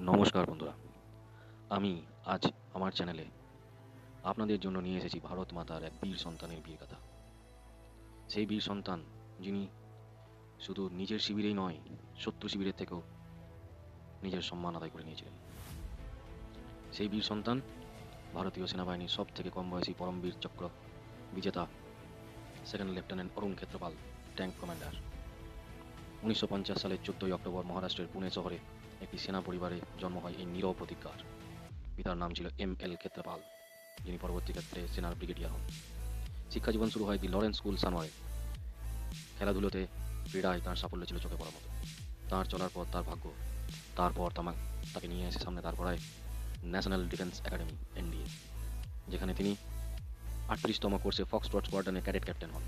নমস্কার বন্ধুরা। আমি আজ আমার চ্যানেলে আপনাদের জন্য নিয়ে এসেছি ভারত মাতার এক বীর সন্তানের বীর কথা। সেই বীর সন্তান, যিনি শুধু নিজের শিবিরেই নয় শত্রু শিবিরের থেকেও নিজের সম্মান আদায় করে নিয়েছিলেন। সেই বীর সন্তান ভারতীয় সেনাবাহিনীর সব থেকে কম বয়সী পরমবীর চক্র বিজেতা, second lieutenant Arun Khetarpal, tank commander. উনিশশো পঞ্চাশ সালের চোদ্দই অক্টোবর মহারাষ্ট্রের পুনে শহরে একটি সেনা পরিবারে জন্ম হয় এই নীরব প্রতিজ্ঞার। পিতার নাম ছিল এম এল ক্ষেত্রপাল যিনি পরবর্তী ক্ষেত্রে সেনার ব্রিগেডিয়ার হন। শিক্ষা জীবন শুরু হয় দি লরেন্স স্কুল সানোয়ারে খেলাধুলোতে ক্রীড়ায় তার সাফল্য ছিল চোখে পড়ার মতো। তার চলার পর তার ভাগ্য, তারপর তামা, তাকে নিয়ে এসে সামনে তার পড়ায় ন্যাশনাল ডিফেন্স একাডেমি এনডিএ যেখানে তিনি আটত্রিশতম কোর্সে ফক্স ট্রট স্কোয়াড্রনের ক্যাডেট ক্যাপ্টেন হন।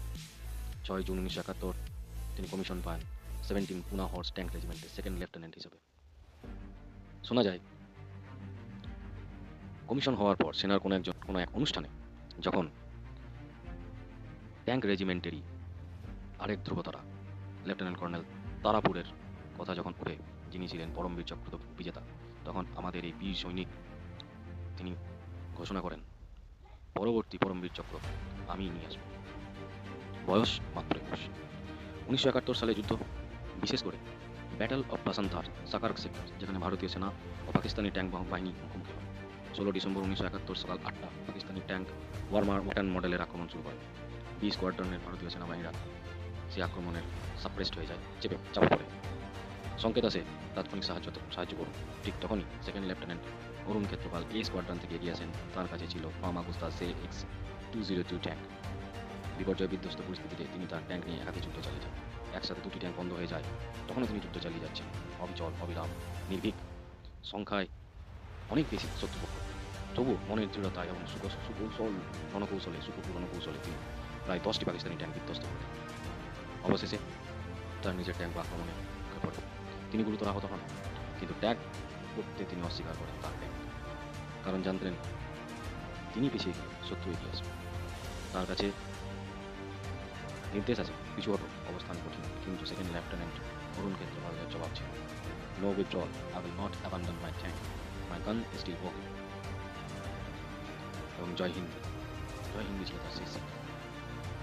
ছয় জুন উনিশশো একাত্তর তিনি কমিশন পান সেভেন্টিন পুনা হর্স ট্যাঙ্ক রেজিমেন্টে সেকেন্ড লেফটেন্যান্ট হিসেবে। শোনা যায়, কমিশন হওয়ার পর সেনার কোনো একজন, কোনো এক অনুষ্ঠানে যখন ট্যাঙ্ক রেজিমেন্টেরই আরেক ধ্রুবতারা, লেফটেন্যান্ট কর্নেল তারাপুরের কথা যখন উঠে, যিনি ছিলেন পরমবীর চক্র বিজেতা, তখন আমাদের এই বীর সৈনিক তিনি ঘোষণা করেন, পরবর্তী পরমবীর চক্র আমি নিয়ে আসব। বয়স মাত্র একুশ। উনিশশো একাত্তর সালে যুদ্ধ বিশেষ করে battle of Basantar Shakargarh sector যেখানে ভারতীয় সেনা ও পাকিস্তানি ট্যাঙ্ক বাহিনী মুখোমুখি হয় ষোলো ডিসেম্বর উনিশশো একাত্তর সকাল আটটা পাকিস্তানি ট্যাঙ্ক ওয়ার্মার ওয়াটান মডেলের আক্রমণ শুরু করে বি স্কোয়াড্রনের ভারতীয় সেনাবাহিনীরা সেই আক্রমণের সাপ্রেসড হয়ে যায়, চেপে চাপা পড়ে। সংকেত আসে তাৎক্ষণিক সাহায্য সাহায্য করুন। ঠিক তখনই সেকেন্ড লেফটেন্যান্ট অরুণ ক্ষেত্রপাল এই স্কোয়াড্রন থেকে এগিয়ে আসেন। তার কাছে ছিল ফার্মাগুস্তা সে X two zero two tank বিপর্যয় বিধ্বস্ত পরিস্থিতিতে তিনি তার ট্যাঙ্ক নিয়ে একাধিক যুদ্ধ চালিয়ে যান। একসাথে দুটি ট্যাঙ্ক বন্ধ হয়ে যায় তখনও তিনি যুদ্ধ চালিয়ে যাচ্ছেন। অবিচল, অবিরাম, নির্ভীক, সংখ্যায় অনেক বেশি শত্রুপক্ষ। তবু মনের দৃঢ়তা এবং সুক- সুকৌশল, রণকৌশলে সুকুপুর রণকৌশলে তিনি প্রায় দশটি পাকিস্তানি ট্যাঙ্ক বিধ্বস্ত করেন অবশেষে তার নিজের ট্যাঙ্ক আক্রমণে পড়ে তিনি গুরুতর আহত হন, কিন্তু ট্যাগ করতে তিনি অস্বীকার করেন তার ট্যাঙ্ক কারণ জানতেন তিনি পিছিয়ে শত্রু এগিয়ে আসবে তার কাছে নির্দেশ আছে পিছু হটো অবস্থান কঠিন, কিন্তু সেকেন্ড লেফটেন্যান্ট অরুণ ক্ষেত্রপালের জবাব ছিল। No withdrawal I will not abandon my tank my gun still okay এবং জয় হিন্দ। জয় হিন্দ ছিল তার শেষ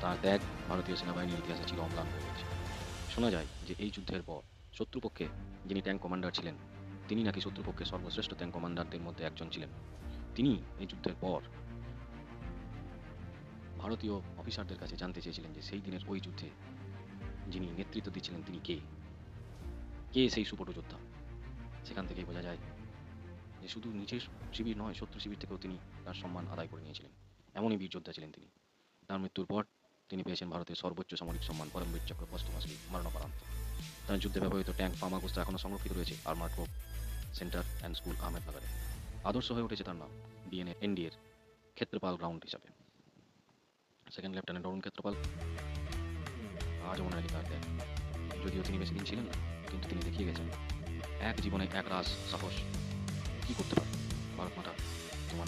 তার ত্যাগ ভারতীয় সেনাবাহিনীর ইতিহাসে ছিল অম্লান হয়ে গেছে। শোনা যায় যে এই যুদ্ধের পর শত্রুপক্ষে যিনি ট্যাঙ্ক কমান্ডার ছিলেন, তিনি নাকি শত্রুপক্ষের সর্বশ্রেষ্ঠ ট্যাঙ্ক কমান্ডারদের মধ্যে একজন ছিলেন। তিনি এই যুদ্ধের পর ভারতীয় অফিসারদের কাছে জানতে চেয়েছিলেন যে সেই দিনের ওই যুদ্ধে যিনি নেতৃত্ব দিচ্ছিলেন, তিনি কে? কে সেই সুপট যোদ্ধা সেখান থেকেই বোঝা যায় যে শুধু নিজের শিবির নয়, শত্রু শিবির থেকেও তিনি তার সম্মান আদায় করে নিয়েছিলেন। এমনই বীর যোদ্ধা ছিলেন তিনি। তার মৃত্যুর পর তিনি পেয়েছেন ভারতের সর্বোচ্চ সামরিক সম্মান পরমবীর চক্র পশ্চিমাসলি মরণপরান্ত। তার যুদ্ধে ব্যবহৃত ট্যাঙ্ক ফার্মাগুস্তা এখনও সংরক্ষিত রয়েছে armour corps centre and school আহমেদনগরে। আদর্শ হয়ে উঠেছে তার নাম, ডিএনএ, এনডিএর ক্ষেত্রপাল গ্রাউন্ড হিসাবে। সেকেন্ড লেফটেন্যান্ট অরুণ ক্ষেত্রপাল আজও মনে রাখি তার যদিও তিনি বেশি দিন ছিলেন না, কিন্তু তিনি দেখিয়ে গেছেন, এক জীবনে এক রাস সাহস। কি করতে পারে ভারত মাতা? তোমার